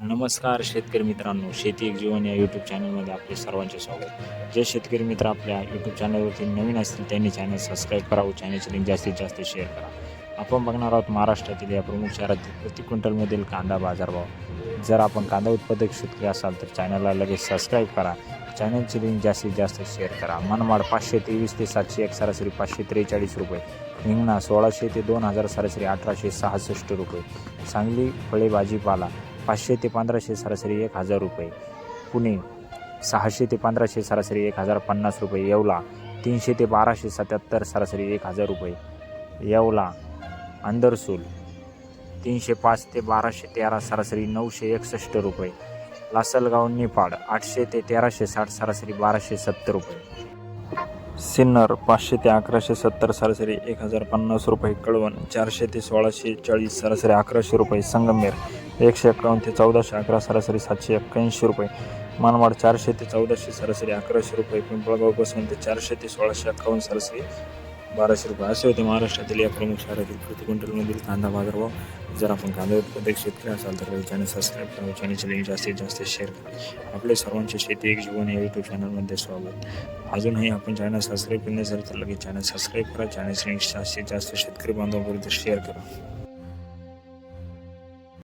नमस्कार शेतकरी मित्रांनो शेती एक जीवन या यूट्यूब चॅनलमध्ये आपले सर्वांचे स्वागत. जे शेतकरी मित्र आपल्या यूट्यूब चॅनलवरती नवीन असतील त्यांनी चॅनल सबस्क्राईब करावं चॅनलची लिंक जास्तीत जास्त शेअर करा. आपण बघणार आहोत महाराष्ट्रातील या प्रमुख शहरातील प्रति क्विंटलमधील कांदा बाजारभाव. जर आपण कांदा उत्पादक शेतकरी असाल तर चॅनलला लगेच सबस्क्राईब करा. चॅनलची लिंक जास्तीत जास्त शेअर करा. मनमाड पाचशे तेवीस ते सातशे एक सरासरी पाचशे त्रेचाळीस रुपये. हिंगणा सोळाशे ते दोन हजार सरासरी अठराशे सहासष्ट रुपये. सांगली फळे भाजीपाला पाचशे ते पंधराशे सरासरी एक हजार रुपये. पुणे सहाशे ते पंधराशे सरासरी एक हजार पन्नास रुपये. येवला तीनशे ते बाराशे सत्याहत्तर सरासरी एक हजार रुपये. येवला अंदरसूल तीनशे पाच ते बाराशे तेरा सरासरी नऊशे एकसष्ट रुपये. लासलगाव नेपाळ आठशे ते तेराशे साठ सरासरी बाराशे सत्तर रुपये. सिन्नर पाचशे ते अकराशे सत्तर सरासरी एक हजार पन्नास रुपये. कळवण चारशे ते सोळाशे चाळीस सरासरी अकराशे रुपये. संगमेर एकशे एकावन्न ते चौदाशे अकरा सरासरी सातशे एक्क्याऐंशी रुपये. मनमाड चारशे ते चौदाशे सरासरी अकराशे रुपये. पिंपळगावपासून ते चारशे ते सोळाशे अठ्ठावन्न सरासरी बाराशे रुपये. असे होते महाराष्ट्रातील या प्रमुख शहरातील प्रति क्विंटलमधील कांदा बाजारभाव जर आपण कांदा उत्पादक शेतकरी असाल तर चॅनल सबस्क्राईब करा. चॅनलची लिंक जास्तीत जास्त शेअर करा. आपले सर्वांचे शेती एक जीवन या यूट्यूब चॅनलमध्ये स्वागत. अजूनही आपण चॅनल सबस्क्राईब केले नसेल तर लगेच चॅनल सबस्क्राईब करा. चॅनलची लिंक जास्तीत जास्त शेतकरी बांधवापर्यंत शेअर करा.